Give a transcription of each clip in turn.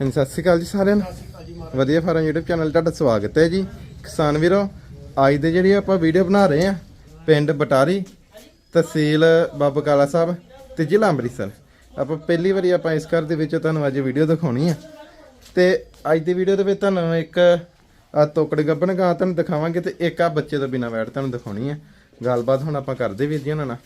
ਹਾਂਜੀ ਸਤਿ ਸ਼੍ਰੀ ਅਕਾਲ ਜੀ ਸਾਰਿਆਂ ਨੂੰ। ਵਧੀਆ ਫਾਰਮ YouTube ਚੈਨਲ ਤੁਹਾਡਾ ਸਵਾਗਤ ਹੈ ਜੀ। ਕਿਸਾਨ ਵੀਰੋ ਅੱਜ ਦੇ ਜਿਹੜੀ ਆਪਾਂ ਵੀਡੀਓ ਬਣਾ ਰਹੇ ਆ ਪਿੰਡ ਬਟਾਰੀ ਤਹਿਸੀਲ ਬਾਬਾ ਕਾਲਾ ਸਾਹਿਬ ਤੇ ਜ਼ਿਲ੍ਹਾ ਅੰਮ੍ਰਿਤਸਰ। ਆਪਾਂ ਪਹਿਲੀ ਵਾਰੀ ਆਪਾਂ ਇਸ ਘਰ ਦੇ ਵਿੱਚ ਤੁਹਾਨੂੰ ਅੱਜ ਵੀਡੀਓ ਦਿਖਾਉਣੀ ਆ। ਤੇ ਅੱਜ ਦੀ ਵੀਡੀਓ ਦੇ ਵਿੱਚ ਤੁਹਾਨੂੰ ਇੱਕ ਆ ਤੋਕੜ ਗੱਬਣ ਗਾਂ ਤੁਹਾਨੂੰ ਦਿਖਾਵਾਂਗੇ ਤੇ ਇੱਕ ਆ ਬੱਚੇ ਤੋਂ ਬਿਨਾ ਵੈਟ ਤੁਹਾਨੂੰ ਦਿਖਾਉਣੀ ਆ। ਗੱਲਬਾਤ ਹੁਣ ਆਪਾਂ ਕਰਦੇ ਵੀਰ ਜੀ ਉਹਨਾਂ ਨਾਲ।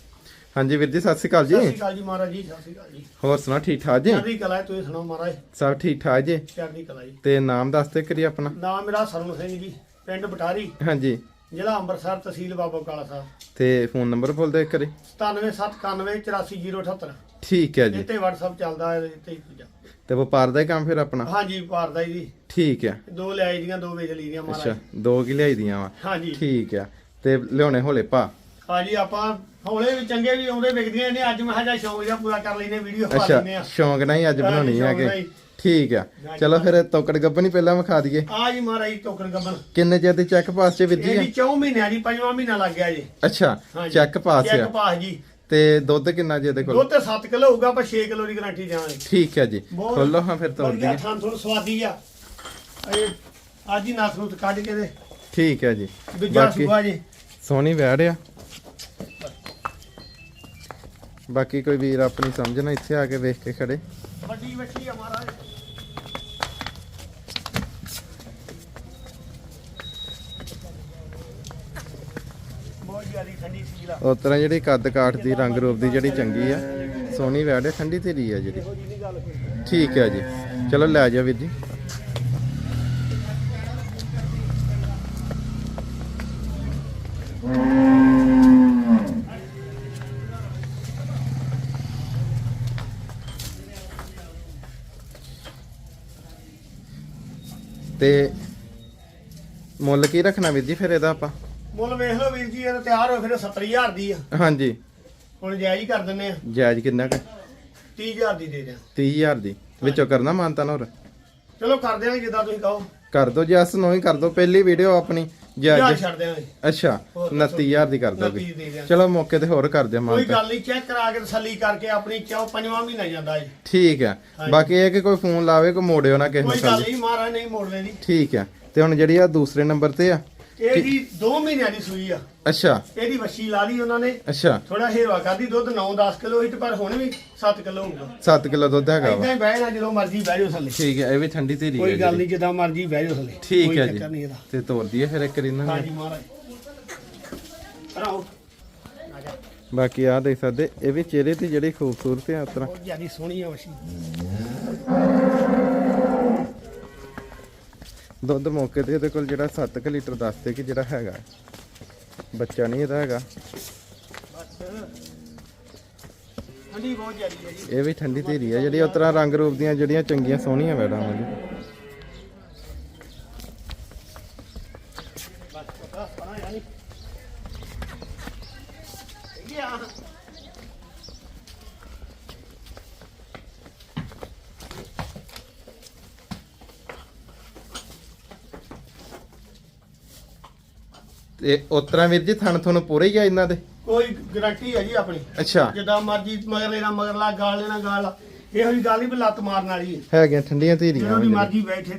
ਹਾਂਜੀ ਵੀਰ ਜੀ ਸਤਿ ਸ਼੍ਰੀ ਅਕਾਲ ਸਤਿ ਜੀ ਸ਼੍ਰੀ ਅਕਾਲ ਜੀ ਮਹਾਰਾਜ ਜੀ ਸਤਿ ਸ਼੍ਰੀ ਅਕਾਲ ਜੀ। ਹੋਰ ਸੁਣਾ ਠੀਕ ਠਾਕ ਜੀ? ਚੜ੍ਹਦੀ ਕਲਾ ਹੈ, ਤੁਸੀਂ ਸੁਣਾਓ ਮਹਾਰਾਜ? ਸਭ ਠੀਕ ਠਾਕ ਜੀ। ਚੜ੍ਹਦੀ ਕਲਾ ਜੀ। ਤੇ ਨਾਮ ਦੱਸਦੇ ਕਰੀ ਆਪਣਾ। ਨਾਮ ਮੇਰਾ ਸਰਵਨ ਸਿੰਘ ਜੀ ਪਿੰਡ ਬਟਾਰੀ। ਹਾਂਜੀ। ਜ਼ਿਲ੍ਹਾ ਅੰਮ੍ਰਿਤਸਰ ਤਹਿਸੀਲ ਬਾਬਾ ਕਾਲਾ ਸਾਹਿਬ। ਤੇ ਫੋਨ ਨੰਬਰ ਬੋਲ ਦੇ ਕਰੀ 9791 ਠੀਕ ਹੈ ਜੀ। ਇੱਥੇ WhatsApp ਚੱਲਦਾ ਹੈ ਇੱਥੇ ਹੀ। ਤੇ ਵਪਾਰ ਦਾ ਹੀ ਕੰਮ ਫਿਰ ਆਪਣਾ? ਹਾਂਜੀ ਭਾਰਦਾ ਜੀ। ਠੀਕ ਹੈ। ਦੋ ਲਿਆਈ ਦੀਆਂ ਦੋ ਵੇਚ ਲਈ ਦੀਆਂ ਅੱਛਾ ਮਹਾਰਾਜ। ਦੋ ਕਿ ਲਿਆਈ ਦੀਆਂ ਵਾ? ਹਾਂਜੀ। ਠੀਕ ਆ ਤੇ ਲਿਆਉਣੇ ਹੋਲੇ ਪਾ ਹਾਂਜੀ ਆਪਾਂ ਹੌਲੇ ਵੀ ਚੰਗੇ ਵੀ ਆਉਂਦੇ ਵਿਕਦੀਆਂ ਨੇ। ਅੱਜ ਮੈਂ ਹਜਾ ਸ਼ੌਂਕ ਜਿਹਾ ਪੂਰਾ ਕਰ ਲੈਨੇ ਵੀਡੀਓ ਪਾ ਅੱਛਾ ਲੈਨੇ ਆ। ਸ਼ੌਂਕ ਨਾਲ ਹੀ ਅੱਜ ਬਣਾਉਣੀ ਆ ਸ਼ੌਂਕ ਨਾਲ ਕਿ ਹੀ। ਠੀਕ ਆ। ਚਲੋ ਫਿਰ ਤੋਕੜ ਗੱਬਨ ਹੀ ਪਹਿਲਾਂ ਵਿਖਾ ਦਈਏ। ਆ ਜੀ ਮਹਾਰਾਜ ਟੋਕਨ ਗੱਬਨ ਕਿੰਨੇ ਚਿਰ ਦੀ ਚੈੱਕ ਪਾਸ ਚ ਇਹ ਆ? ਜੀ 4 ਮਹੀਨਿਆਂ ਦੀ ਪੰਜਵਾਂ ਮਹੀਨਾ ਲੱਗ ਗਿਆ ਜੀ। ਅੱਛਾ ਹਾਂਜੀ ਚੈੱਕ ਪਾਸ ਚੈੱਕ ਆ ਪਾਸ ਜੀ। ਤੇ ਦੁੱਧ ਕਿੰਨਾ ਜੀ ਇਹਦੇ ਕੋਲ? ਦੁੱਧ ਤੇ 7 ਕਿਲੋ ਹੋਊਗਾ ਪਰ 6 ਕਿਲੋ ਦੀ ਗਾਰੰਟੀ ਦੇਵਾਂਗੇ ਠੀਕ ਹੈ ਜੀ। ਬਹੁਤ ਖੋਲੋ ਹਾਂ ਫਿਰ ਤੋੜ ਵਧੀਆ ਦਈਏ। ਥਾਂ ਥੋੜਾ ਸਵਾਦੀ ਆ। ਇਹ ਅੱਜ ਹੀ ਨਸ ਨੂੰ ਕੱਢ ਕੇ ਦੇ ਠੀਕ ਹੈ ਜੀ। ਦੂਜਾ ਬਾਕੀ ਸੂਆ ਜੀ। ਸੋਹਣੀ ਵੈੜ ਆ। ਬਾਕੀ ਕੋਈ ਵੀਰ ਆਪਣੀ ਸਮਝਣਾ ਇੱਥੇ ਆ ਕੇ ਵੇਖ ਕੇ ਖੜੇ। ਵੱਡੀ ਵੱਡੀ ਆ ਮਹਾਰਾਜ ਉਸ ਤਰ੍ਹਾਂ ਜਿਹੜੀ ਕੱਦ ਕਾਠ ਦੀ, ਰੰਗ ਰੂਪ ਦੀ ਜਿਹੜੀ ਚੰਗੀ ਆ, ਸੋਹਣੀ ਵੈੜ ਆ ਠੰਡੀ ਤੇਰੀ ਆ ਜਿਹੜੀ। ਠੀਕ ਹੈ ਜੀ। ਚਲੋ ਲੈ ਜਾਓ ਵੀਰ ਜੀ। ਤੇ ਮੁੱਲ ਕੀ ਰੱਖਣਾ ਵੀਰ ਜੀ ਫਿਰ ਇਹਦਾ ਆਪਾਂ? ਮੁੱਲ ਵੇਖ ਲਓ ਵੀਰ ਜੀ ਇਹ ਤਾਂ ਤਿਆਰ ਹੋ ਫਿਰ 70000 ਦੀ ਆ। ਹਾਂਜੀ। ਹੁਣ ਜਾਇਜ਼ ਹੀ ਕਰ ਦਿੰਨੇ ਆ। ਜਾਇਜ਼ ਕਿੰਨਾ ਕੁ? 30000 ਦੀ ਦੇ ਦਿਆਂ। 30000 ਦੀ। ਵਿੱਚੋਂ ਕਰਨਾ ਮਾਨਤਾ ਨਾ ਹੋਰ? ਚਲੋ ਕਰ ਦਿਆਂਗੇ ਜਿੱਦਾਂ ਤੁਸੀਂ ਕਹੋ। ਕਰ ਦੋ ਜਸ ਨੂੰ ਹੀ ਕਰ ਦੋ। ਪਹਿਲੀ ਵੀਡੀਓ ਆਪਣੀ। ਜਾ ਜਾਇਜ਼ ਛੱਡ ਦਿਆਂਗੇ। ਅੱਛਾ ਹੋਰ 29000 ਦੀ ਕਰ 29 ਦੋਗੇ ਦੇ ਦਿਆਂਗੇ। ਚਲੋ ਮੌਕੇ ਤੇ ਹੋਰ ਕਰ ਦਿਓ ਕੋਈ ਮਾਨਤਾ ਗੱਲ ਨਹੀਂ ਚੈੱਕ ਕਰਾ ਕੇ ਤਸੱਲੀ ਕਰਕੇ ਆਪਣੀ ਚੌ ਪੰਜਵਾਂ ਮਹੀਨਾ ਜਾਂਦਾ ਜੀ ਠੀਕ ਹੈ। ਬਾਕੀ ਇਹ ਕਿ ਕੋਈ ਫੋਨ ਲਾਵੇ ਕੋਈ ਮੋੜਿਓ ਨਾ ਕਿਸੇ ਨੂੰ ਕੋਈ ਗੱਲ ਨਹੀਂ ਮਹਾਰਾਜ ਨਹੀਂ ਮੋੜਨੇ ਦੀ ਠੀਕ ਹੈ। ਤੇ ਹੁਣ ਜਿਹੜੀ ਆ ਦੂਸਰੇ ਨੰਬਰ ਤੇ ਆ ਇਹ ਜੀ 2 ਮਹੀਨਿਆਂ ਦੀ ਸੂਈ ਆ। ਅੱਛਾ। ਇਹਦੀ ਵੱਛੀ ਲਾ ਲਈ ਉਹਨਾਂ ਨੇ। ਅੱਛਾ। ਥੋੜਾ ਹੇਰਵਾ ਕਰਦੀ ਦੁੱਧ 9-10 ਕਿਲੋ ਹੀ ਤੇ ਪਰ ਹੁਣ ਵੀ 7 ਕਿਲੋ ਹੋਊਗਾ। 7 ਕਿਲੋ ਦੁੱਧ ਹੈਗਾ ਵਾ। ਇਦਾਂ ਹੀ ਬਹਿ ਜਾ ਜਦੋਂ ਮਰਜ਼ੀ ਬਹਿ ਜਾਓ ਥੱਲੇ। ਠੀਕ ਹੈ ਇਹ ਵੀ ਠੰਡੀ ਧੀਰੀ ਹੈ ਕੋਈ ਗੱਲ। ਨਹੀਂ ਜਿੱਦਾਂ ਮਰਜ਼ੀ ਬਹਿ ਜਾਓ ਥੱਲੇ। ਠੀਕ ਹੈ ਜੀ। ਤੇ ਤੋਰ ਦਈਏ ਫਿਰ ਇੱਕ ਰਿੰਨਾ ਹਾਂਜੀ ਮਹਾਰਾਜ। ਰਾਓ ਆ ਜਾ ਬਾਕੀ ਆ ਦੇਖ ਸਕਦੇ ਇਹ ਵੀ ਚਿਹਰੇ ਤੇ ਜਿਹੜੀ ਖੂਬਸੂਰਤ ਆ ਉਸ ਤਰ੍ਹਾਂ। ਬਹੁਤ ਜਿਆਦੀ ਸੋਹਣੀ ਆ ਵੱਛੀ। ਦੁੱਧ ਮੌਕੇ ਤੇ ਇਹਦੇ ਕੋਲ ਜਿਹੜਾ 7 ਲੀਟਰ ਦੱਸਦੇ ਕਿ ਜਿਹੜਾ ਹੈਗਾ। ਬੱਚਾ ਨਹੀਂ ਇਹਦਾ ਹੈਗਾ। ਠੰਡੀ ਬਹੁਤ ਜਿਆਦੀ ਹੈ ਜੀ। ਇਹ ਵੀ ਠੰਡੀ ਧੀਰੀ ਆ ਜਿਹੜੀ ਉਸ ਤਰ੍ਹਾਂ ਰੰਗ ਰੂਪ ਦੀਆਂ ਜਿਹੜੀਆਂ ਚੰਗੀਆਂ ਸੋਹਣੀਆਂ ਵੈੜਾਂ ਵਾਂ ਜੀ। ਬਸ ਪਤਾ ਪਣਾ ਯਾਨੀ ਇਹ ਆ। ਤੇ ਉਸ ਤਰ੍ਹਾਂ ਵੀਰ ਜੀ ਥਣ ਤੁਹਾਨੂੰ ਪੂਰੇ ਹੀ ਆ ਇਹਨਾਂ ਦੇ? ਕੋਈ ਗਾਰੰਟੀ ਹੈ ਜੀ ਆਪਣੀ। ਅੱਛਾ। ਜਿੱਦਾਂ ਮਰਜ਼ੀ ਮਗਰ ਲੈਣਾ ਮਗਰ ਲਾ ਗਾਲ ਲੈਣਾ ਗਾਲ ਲਾ। ਇਹੋ ਜਿਹੀ ਗੱਲ ਨਹੀਂ ਵੀ ਲੱਤ ਮਾਰਨ ਵਾਲੀ ਹੈ। ਹੈਗੀਆਂ ਠੰਡੀਆਂ ਧੀਰੀਆਂ ਵਾਂ ਦੀ ਜਿਹੜੀਆਂ। ਮਰਜ਼ੀ ਬੈਠੇ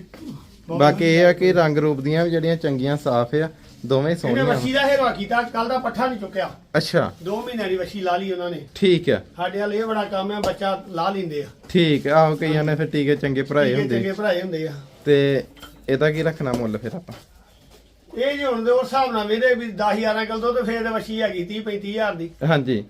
ਬਹੁਤ ਬਾਕੀ ਇਹ ਆ ਕਿ ਰੰਗ ਰੂਪ ਦੀਆਂ ਵੀ ਜਿਹੜੀਆਂ ਚੰਗੀਆਂ ਸਾਫ਼ ਆ ਦੋਵੇਂ ਇਹਨੇ ਸੋਹਣੀਆਂ ਵੱਛੀ ਦਾ ਹੇਰਵਾ ਕੀਤਾ ਕੱਲ ਦਾ ਪੱਠਾ ਨਹੀਂ ਚੁੱਕਿਆ। ਅੱਛਾ। 2 ਮਹੀਨਿਆਂ ਦੀ ਵੱਛੀ ਲਾ ਲਈ ਉਹਨਾਂ ਨੇ। ਠੀਕ ਆ। ਸਾਡੇ ਵਾਲੇ ਇਹ ਬੜਾ ਕੰਮ ਹੈ ਬੱਚਾ ਲਾ ਲੈਂਦੇ ਆ। ਠੀਕ ਆ ਆਹੋ ਕਈਆਂ ਨੇ ਫਿਰ ਟੀਕੇ ਚੰਗੇ ਭਰਾਏ ਹੁੰਦੇ। ਚੰਗੇ ਭਰਾਏ ਹੁੰਦੇ ਆ। ਤੇ ਇਹਦਾ ਕੀ ਰੱਖਣਾ ਮੁੱਲ ਫਿਰ ਆਪਾਂ? ਇਹ ਜੀ ਹੁਣ ਦੇ ਉਸ ਹਿਸਾਬ ਨਾਲ ਵੀਰੇ ਵੀ 10 11 ਕਿਲੋ ਦੁੱਧ ਫੇਰ ਤੇ ਵੱਛੀ ਹੈਗੀ 30 35000 ਦੀ। ਹਾਂਜੀ।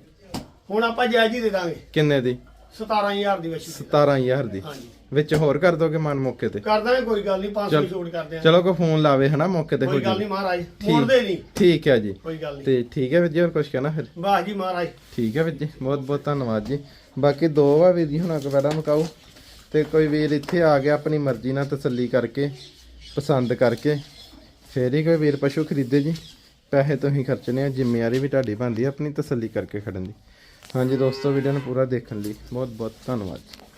ਹੁਣ ਆਪਾਂ ਜਾਇਜ਼ ਹੀ ਦੇ ਦਾਂਗੇ। ਕਿੰਨੇ ਦੀ? 17000 ਦੀ ਵੱਛੀ। 17000 ਦੀ। ਹਾਂਜੀ। ਵਿੱਚ ਹੋਰ ਕਰ ਦੋਗੇ ਮਨ ਮੌਕੇ ਤੇ? ਕਰ ਦਾਂਗੇ ਕੋਈ ਗੱਲ ਨਹੀਂ 500 ਚਲ- ਛੋਟ ਕਰਦੇ ਆ ਚਲੋ ਕੋਈ ਫੋਨ ਲਾਵੇ ਹਨਾ ਮੌਕੇ ਤੇ ਕੋਈ ਗੱਲ ਨਹੀਂ। ਮਹਾਰਾਜ। ਮੋੜਦੇ ਨਹੀਂ। ਠੀਕ ਹੈ ਜੀ। ਕੋਈ ਗੱਲ ਨਹੀਂ। ਤੇ ਠੀਕ ਹੈ ਵੀਰ ਜੀ ਹੋਰ ਕੁਝ ਕਹਿਣਾ ਫਿਰ? ਵਾਹ ਜੀ ਮਹਾਰਾਜ। ਠੀਕ ਹੈ ਵੀਰ ਜੀ ਬਹੁਤ ਬਹੁਤ ਧੰਨਵਾਦ ਜੀ। ਬਾਕੀ ਦੋ ਵਾ ਵੀਰ ਜੀ ਹੁਣ ਅਗਵਾੜਾ ਮੁਕਾਓ ਤੇ ਕੋਈ ਵੀਰ ਇੱਥੇ ਆ ਗਿਆ ਆਪਣੀ ਮਰਜ਼ੀ ਨਾਲ ਤਸੱਲੀ ਕਰਕੇ ਪਸੰਦ ਕਰਕੇ। ਫੇਰ ਹੀ ਕੋਈ ਵੀਰ ਪਸ਼ੂ ਖਰੀਦੇ ਜੀ। ਪੈਸੇ ਤੁਸੀਂ ਖਰਚਣੇ ਆ, ਜ਼ਿੰਮੇਵਾਰੀ ਵੀ ਤੁਹਾਡੀ ਬਣਦੀ ਹੈ ਆਪਣੀ ਤਸੱਲੀ ਕਰਕੇ ਖੜਨ ਦੀ। ਹਾਂਜੀ ਦੋਸਤੋ ਵੀਡੀਓ ਨੂੰ ਪੂਰਾ ਦੇਖਣ ਲਈ ਬਹੁਤ ਬਹੁਤ ਧੰਨਵਾਦ ਜੀ।